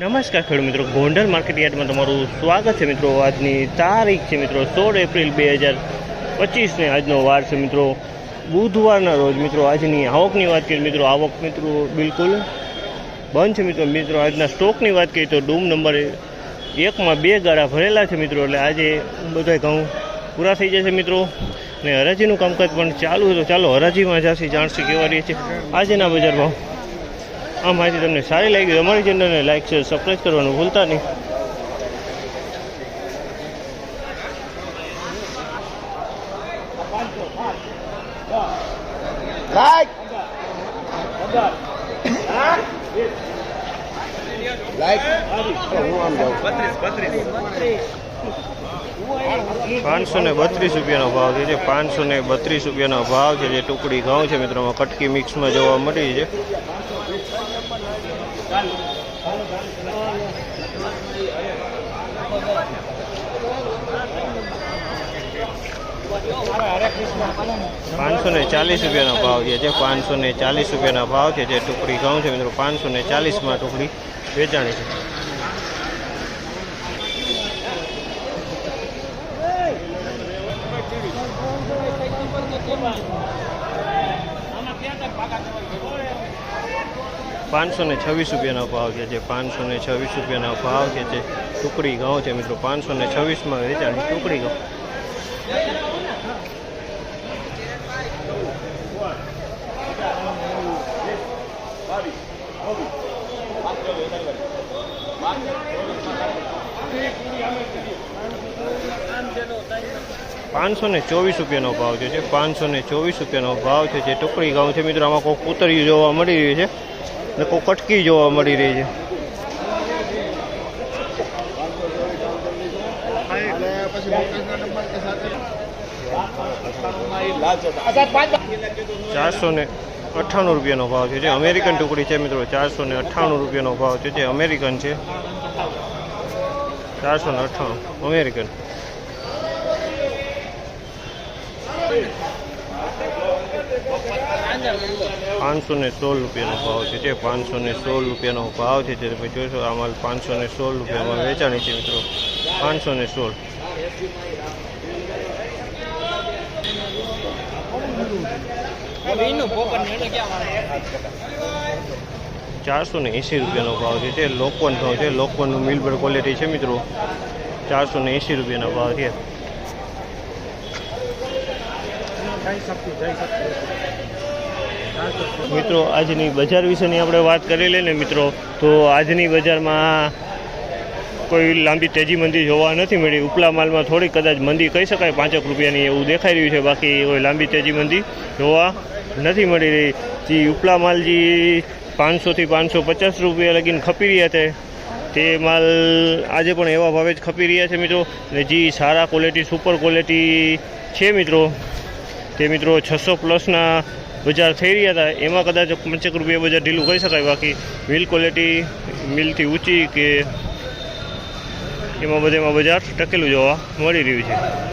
નમસ્કાર ખેડૂત મિત્રો. ગોંડલ માર્કેટ યાર્ડમાં તમારું સ્વાગત છે મિત્રો. આજની તારીખ છે મિત્રો સોળ એપ્રિલ બે હજાર પચીસને આજનો વાર છે મિત્રો. બુધવારના રોજ મિત્રો આજની આવકની વાત કરીએ મિત્રો, આવક મિત્રો બિલકુલ બંધ છે મિત્રો. મિત્રો, આજના સ્ટોકની વાત કરીએ તો ડૂમ નંબર એકમાં બે ગાળા ભરેલા છે મિત્રો. એટલે આજે બધા ઘઉં પૂરા થઈ જશે મિત્રો. ને હરાજીનું કામકાજ પણ ચાલુ હતું ચાલો હરાજીમાં જાસી જાણસી કેવા રહે છે. આજના બજાર ભાવ. આ માહિતી તમને સારી લાગી. અમારી ચેનલને લાઈક શેર સબસ્ક્રાઈબ કરવાનું ભૂલતા નહીં. પાંચસો ને બત્રીસ રૂપિયાનો ભાવ છે જે પાંચસો ને બત્રીસ રૂપિયાનો ભાવ છે જે ટુકડી ઘઉં છે મિત્રોમાં કટકી મિક્સમાં જોવા મળી છે. પાંચસો ને ચાલીસ રૂપિયાનો ભાવ છે. જે પાંચસો ને ચાલીસ રૂપિયાના ભાવ છે, જે ટુકડી ઘઉં છે, મિત્રો પાંચસો ને ચાલીસમાં ટુકડી વેચાણી છે. પાંચસો ને છવ્વીસ રૂપિયાનો ભાવ છે, જે પાંચસો ને છવ્વીસ રૂપિયાનો ભાવ છે, જે ટુકડી ઘઉં છે, મિત્રો. પાંચસો ને છવ્વીસમાં વેચાણી ટુકડી ઘઉં. પાંચસો ને ચોવીસ રૂપિયાનો ભાવ છે પાંચસો ને ચોવીસ રૂપિયાનો ભાવ છે, જે ટુકડી ગાઉં છે, મિત્રો. આમાં કોઈ કૂતરિયું જોવા મળી રહ્યું છે. અને કોઈ કટકી જોવા મળી રહી છે. ચારસો ને અઠ્ઠાણું રૂપિયાનો ભાવ છે. જે અમેરિકન ટુકડી છે મિત્રો, ચારસો ને અઠ્ઠાણું રૂપિયાનો ભાવ છે. જે અમેરિકન છે, ચારસો ને અઠ્ઠાણું, અમેરિકન. પાંચસો ને સોળ રૂપિયાનો ભાવ છે. જે પાંચસો ને સોળ રૂપિયાનો ભાવ છે જે તમે જોશો આ માલ પાંચસો ને સોળ રૂપિયામાં વેચાણી છે, મિત્રો. પાંચસો ને સોળ. ચારસો ને એંસી રૂપિયાનો ભાવ છે, જે લોકવન ભાવ છે. લોકવનનું મિલબર ક્વોલિટી છે, મિત્રો. ચારસો ને એંસી રૂપિયાનો ભાવ છે. મિત્રો, આજની બજાર વિશેની આપણે વાત કરી લઈએ ને મિત્રો, તો આજની બજારમાં કોઈ લાંબી તેજી મંદી જોવા નથી મળી. ઉપલા માલમાં થોડી કદાચ મંદી કહી શકાય, પાંચેક રૂપિયાની એવું દેખાઈ રહ્યું છે. બાકી કોઈ લાંબી તેજી મંદી જોવા નથી મળી રહી. જે ઉપલા માલ જે પાંચસોથી પાંચસો પચાસ રૂપિયા લગીને ખપી રહ્યા છે, તે માલ આજે પણ એવા ભાવે જ ખપી રહ્યા છે મિત્રો. ને જે સારા ક્વોલિટી સુપર ક્વોલિટી છે મિત્રો. તે મિત્રો છસો પ્લસના બજાર થઈ રહ્યા હતા. એમાં કદાચ પંચેક રૂપિયા બજાર ઢીલું કહી શકાય. બાકી મિલ ક્વોલિટી મિલથી ઊંચી કે એમાં બધેમાં બજાર ટકેલું જોવા મળી રહ્યું છે.